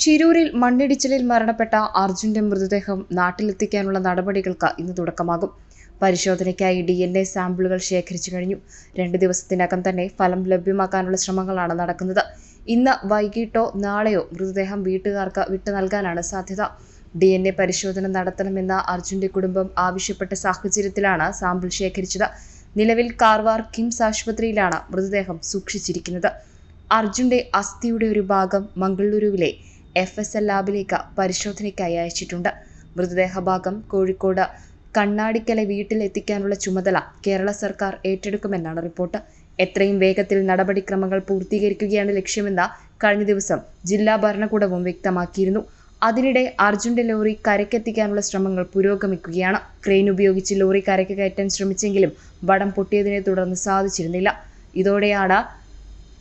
ശിരൂരിൽ മണ്ണിടിച്ചിലിൽ മരണപ്പെട്ട അർജുന്റെ മൃതദേഹം നാട്ടിലെത്തിക്കാനുള്ള നടപടികൾക്ക് ഇന്ന് തുടക്കമാകും. പരിശോധനയ്ക്കായി ഡി എൻ എ സാമ്പിളുകൾ ശേഖരിച്ചു കഴിഞ്ഞു. രണ്ട് ദിവസത്തിനകം തന്നെ ഫലം ലഭ്യമാക്കാനുള്ള ശ്രമങ്ങളാണ് നടക്കുന്നത്. ഇന്ന് വൈകിട്ടോ നാളെയോ മൃതദേഹം വീട്ടുകാർക്ക് വിട്ടു നൽകാനാണ് സാധ്യത. ഡി എൻ എ പരിശോധന നടത്തണമെന്ന അർജുന്റെ കുടുംബം ആവശ്യപ്പെട്ട സാഹചര്യത്തിലാണ് സാമ്പിൾ ശേഖരിച്ചത്. നിലവിൽ കാർവാർ കിംസ് ആശുപത്രിയിലാണ് മൃതദേഹം സൂക്ഷിച്ചിരിക്കുന്നത്. അർജുന്റെ അസ്ഥിയുടെ ഒരു ഭാഗം മംഗളൂരുവിലെ എഫ് എസ് എൽ ലാബിലേക്ക് പരിശോധനയ്ക്കായി അയച്ചിട്ടുണ്ട്. മൃതദേഹ ഭാഗം കോഴിക്കോട് കണ്ണാടിക്കലെ വീട്ടിൽ എത്തിക്കാനുള്ള ചുമതല കേരള സർക്കാർ ഏറ്റെടുക്കുമെന്നാണ് റിപ്പോർട്ട്. എത്രയും വേഗത്തിൽ നടപടിക്രമങ്ങൾ പൂർത്തീകരിക്കുകയാണ് ലക്ഷ്യമെന്ന് കഴിഞ്ഞ ദിവസം ജില്ലാ ഭരണകൂടവും വ്യക്തമാക്കിയിരുന്നു. അതിനിടെ അർജുന്റെ ലോറി കരക്കെത്തിക്കാനുള്ള ശ്രമങ്ങൾ പുരോഗമിക്കുകയാണ്. ക്രെയിൻ ഉപയോഗിച്ച് ലോറി കരയ്ക്ക് കയറ്റാൻ ശ്രമിച്ചെങ്കിലും വടം പൊട്ടിയതിനെ തുടർന്ന് സാധിച്ചിരുന്നില്ല. ഇതോടെയാണ്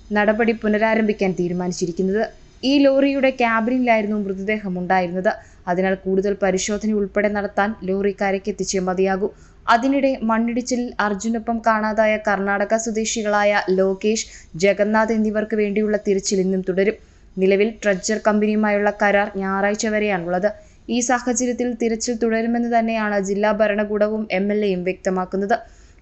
നടപടി പുനരാരംഭിക്കാൻ തീരുമാനിച്ചിരിക്കുന്നത്. ഈ ലോറിയുടെ ക്യാബിനിലായിരുന്നു മൃതദേഹം ഉണ്ടായിരുന്നത്. അതിനാൽ കൂടുതൽ പരിശോധന ഉൾപ്പെടെ നടത്താൻ ലോറി കരയ്ക്കെത്തിച്ചേ മതിയാകൂ. അതിനിടെ മണ്ണിടിച്ചിലിൽ അർജുനൊപ്പം കാണാതായ കർണാടക സ്വദേശികളായ ലോകേഷ് ജഗന്നാഥ് എന്നിവർക്ക് വേണ്ടിയുള്ള തിരച്ചിൽ ഇന്നും തുടരും. നിലവിൽ ട്രഡ്ജർ കമ്പനിയുമായുള്ള കരാർ ഞായറാഴ്ച വരെയാണുള്ളത്. ഈ സാഹചര്യത്തിൽ തിരച്ചിൽ തുടരുമെന്ന് തന്നെയാണ് ജില്ലാ ഭരണകൂടവും എം എൽ എയും വ്യക്തമാക്കുന്നത്.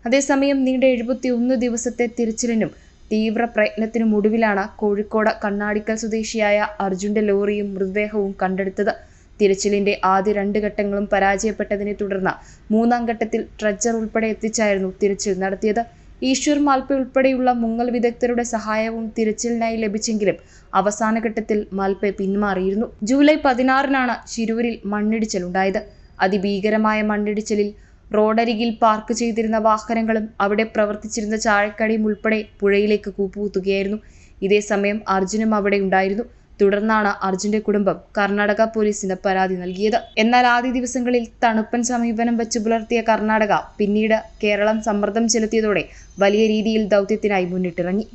അതേസമയം നീണ്ട എഴുപത്തി ഒന്ന് ദിവസത്തെ തിരച്ചിലിനും തീവ്ര പ്രയത്നത്തിനുമൊടുവിലാണ് കോഴിക്കോട് കണ്ണാടിക്കൽ സ്വദേശിയായ അർജുന്റെ ലോറിയും മൃതദേഹവും കണ്ടെടുത്തത്. തിരച്ചിലിന്റെ ആദ്യ രണ്ട് ഘട്ടങ്ങളും പരാജയപ്പെട്ടതിനെ തുടർന്ന് മൂന്നാം ഘട്ടത്തിൽ ട്രെജർ ഉൾപ്പെടെ എത്തിച്ചായിരുന്നു തിരച്ചിൽ നടത്തിയത്. ഈശ്വർ മാൽപ്പ ഉൾപ്പെടെയുള്ള മുങ്ങൽ വിദഗ്ധരുടെ സഹായവും തിരച്ചിലിനായി ലഭിച്ചെങ്കിലും അവസാന ഘട്ടത്തിൽ മാൽപ്പെ പിന്മാറിയിരുന്നു. ജൂലൈ പതിനാറിനാണ് ശിരൂരിൽ മണ്ണിടിച്ചിലുണ്ടായത്. അതിഭീകരമായ മണ്ണിടിച്ചിലിൽ റോഡരികിൽ പാർക്ക് ചെയ്തിരുന്ന വാഹനങ്ങളും അവിടെ പ്രവർത്തിച്ചിരുന്ന ചായക്കടയും ഉൾപ്പെടെ പുഴയിലേക്ക് കൂപ്പുകുത്തുകയായിരുന്നു. ഇതേസമയം അർജുനും അവിടെ ഉണ്ടായിരുന്നു. തുടർന്നാണ് അർജുന്റെ കുടുംബം കർണാടക പോലീസിന് പരാതി നൽകിയത്. എന്നാൽ ആദ്യ ദിവസങ്ങളിൽ തണുപ്പൻ സമീപനം വെച്ച് പുലർത്തിയ കർണാടക പിന്നീട് കേരളം സമ്മർദ്ദം ചെലുത്തിയതോടെ വലിയ രീതിയിൽ ദൗത്യത്തിനായി മുന്നിട്ടിറങ്ങി.